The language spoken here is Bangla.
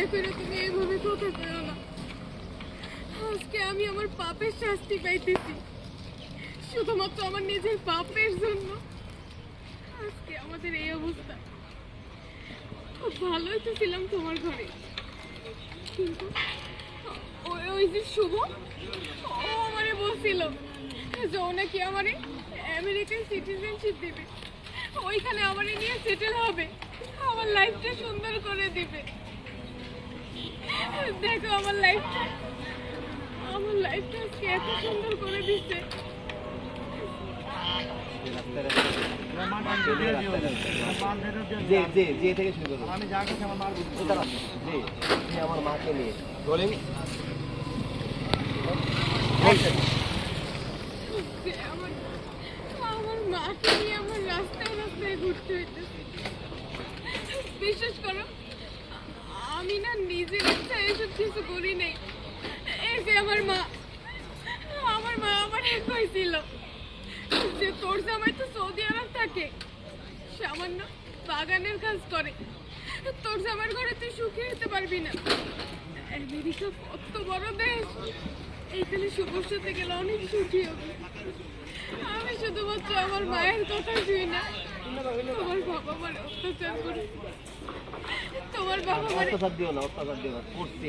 দয়া আজকে আমি আমার পাপের শাস্তি পাইতেছি। শুধুমাত্র আমার নিজের পাপের জন্য। আজকে আমাদের এই অবস্থা। খুব ভালোই তো ছিলাম তোমার ঘরে। কিন্তু ওই যে শুভ, ও আমারে বলছিল যে ও নাকি আমারে আমেরিকান সিটিজেনশিপ দিবে। ওইখানে আমারে নিয়ে সেটেল হবে। আমার লাইফটা সুন্দর করে দিবে। দেখো আমার লাইফটা আমার লাইফটা আজকে এত সুন্দর করে দিচ্ছে। জি জি জি থেকে শুরু করুন আমি যা করছি আমার মার বুঝতে। জি আমার মাকে নিয়ে বলেন আমার মাকে নিয়ে আমার রাস্তায় রাস্তায় ঘুরতে হইতেছে বিশ্বাস করো আমি না নিজের ইচ্ছা এসব কিছু করি নাই। এই যে আমার মা আমার মা আমার কইছিল যে তোর জামাই তো সৌদি আরব থাকে, সামান্য বাগানের কাজ করে। তোর জামার ঘরে তুই সুখে হতে পারবি না। আমেরিকা কত বড় দেশ, এইখানে সাথে গেলে অনেক সুখী হবে। আমি শুধুমাত্র আমার মায়ের কথা শুই না, তোমার বাবা আমার অত্যাচার করে। তোমার বাবা করছি।